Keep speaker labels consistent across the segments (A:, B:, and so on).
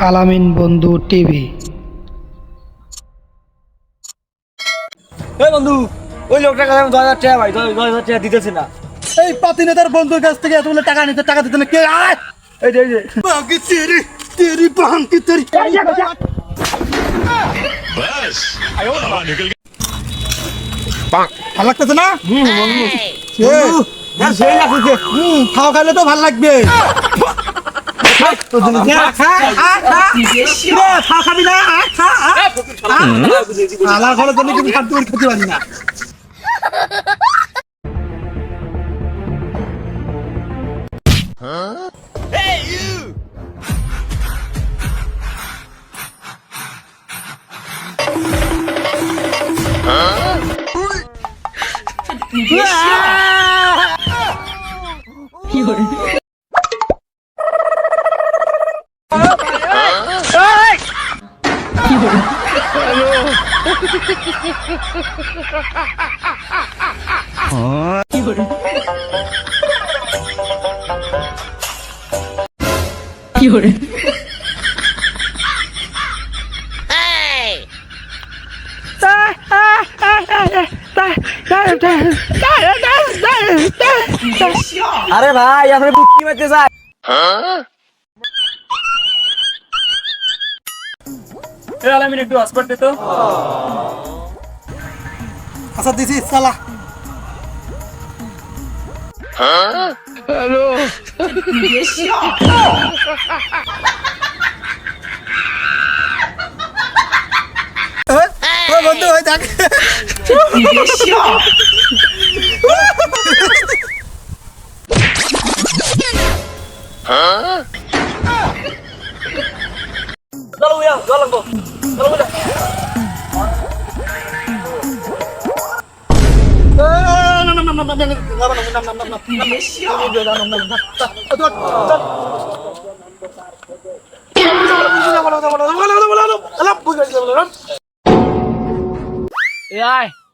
A: আলামিন বন্ধু টিভি
B: এই বন্ধু ওই লোকটার কাছে আমি দশ হাজার টাকা ভাই দশ হাজার টাকা দিতেছে না
C: এই পাতি নেতার বন্ধুর কাছ থেকে এতগুলো টাকা নিতে টাকা দিতে না কে আয়
B: এই যে এই যে
C: বাকি তেরি তেরি বাঙ্কি তেরি ভালো লাগতেছে না এ,
B: না, সেই লাগছে
C: হুম, খাওয়া খাইলে তো ভালো লাগবে 또 드는 야, 가, 아, 아 가. 그래, 가, 갑니다. 아, 가, 아. 아, 나 걸었더니 지금 감독을 터뜨렸나. 이게 싫어. পারি না
B: আরে ভাই আপনি বুদ্ধি মারতে চাই আলামিন একটু হসপিটাল দে তো।
C: আচ্ছা দিছি চালা হ্যালো বন্ধু ওই দেখ
B: চলো উয়া চলো লাগবো চলো উয়া এ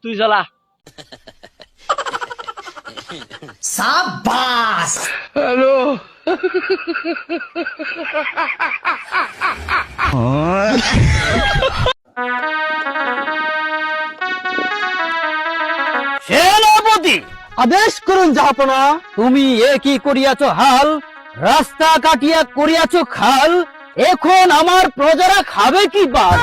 B: তুই জ্বালা
D: সেনাপতি আদেশ করুন জাহাপনা তুমি এ কি করিয়াছ হাল? রাস্তা কাটিয়া করিয়াছ খাল? এখন আমার প্রজারা খাবে কি বাদ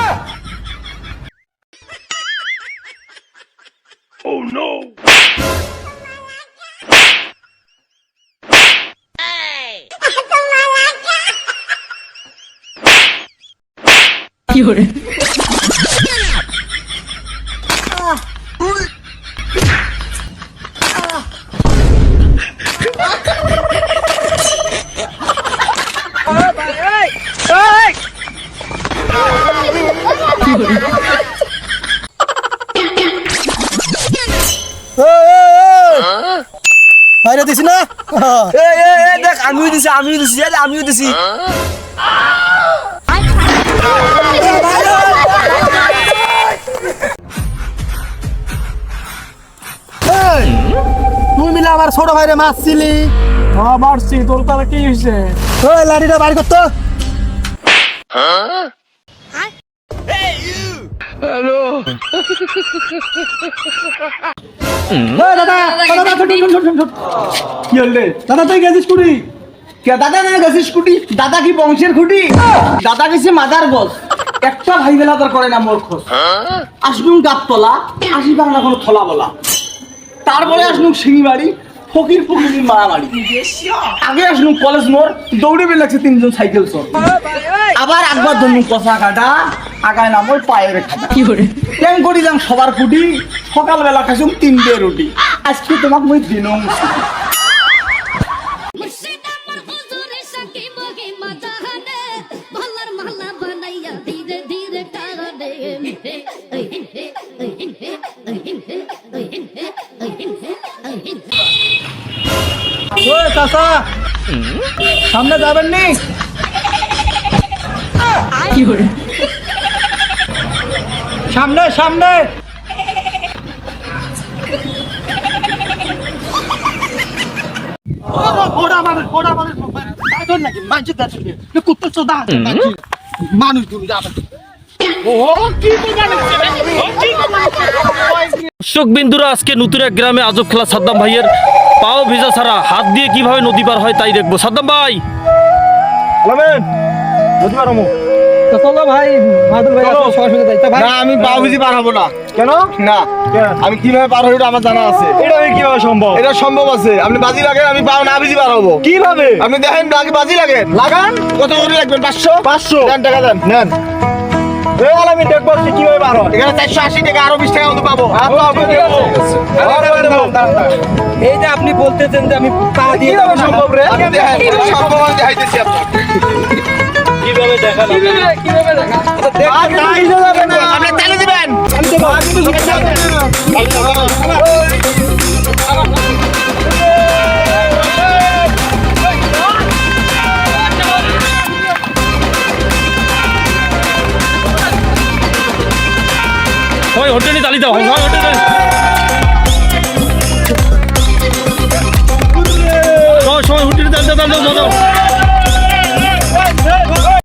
C: বাইরে দিছি না?
B: এ এ এ দেখ আমিও দিছি আমিও দিছি দেখ, আমিও দিছি।
C: এই, তুই মিলে আমার ছোট ভাইরে মারছিলি।
B: হ্যাঁ মারছি তোর তাহলে কি হয়েছে
C: ওই লাঠিটা বাড়ি করতো ওই দাদা, দাদা।
B: কি হলে কোনো থলা বলা। তারপরে আসনুম সিঁড়িবাড়ি ফকির ফকির মারামারি। আগে আসনুম কলেজ মোড় দৌড়ে বের লাগছে তিনজন সাইকেল চোর আবার একবার ধরুন কষা কাটা আগায় নাম ওই পায়ের খাটা প্ল্যান করি? যাম সবার কুটি সকালবেলা খাইছুম তিনটে রুটি। আজকে তোমাকে মই
C: ওই চাচা সামনে যাবেন নি সামনে সামনে। মানে মানে
E: দর্শক বিন্দুরা আজকে নতুন এক গ্রামে আজব খেলা সাদ্দাম ভাইয়ের পাও ভিজা ছাড়া হাত দিয়ে কীভাবে নদী পার হয় তাই দেখব। সাদ্দাম ভাই।
F: চলো ভাই ভাই ভাই
G: না আমি বুঝি পার হব না। কেন? না। আমি কীভাবে পার হই ওটা আমার জানা আছে।
H: এটা কীভাবে সম্ভব?
G: এটা সম্ভব আছে। আপনি বাজি লাগেন আমি পাও না বুঝি পার হব।
H: কীভাবে?
G: আপনি দেখেন আগে বাজি লাগেন লাগান। কত করে লাগবেন পাঁচশো?
H: পাঁচশো।
G: দেন টাকা দেন। নেন।
H: এবার আমি দেখব সে কীভাবে বার হয়।
G: এখানে চারশো আশি টাকা আরও বিশ টাকা মতো পাবো।
F: এই যে আপনি বলতেছেন যে আমি পা দিয়ে
H: কীভাবে সম্ভব রে?
G: আপনি দেখেন সম্ভব আমি দেখাইতেছি আপনাকে।
E: কীভাবে দেখা
G: আপনি চালু দিবেন।
E: সবাই হোটেলে তালি দাও সবাই হোটেলে সবাই সবাই হোটেলে তালি দাও দাও, দাও দাও।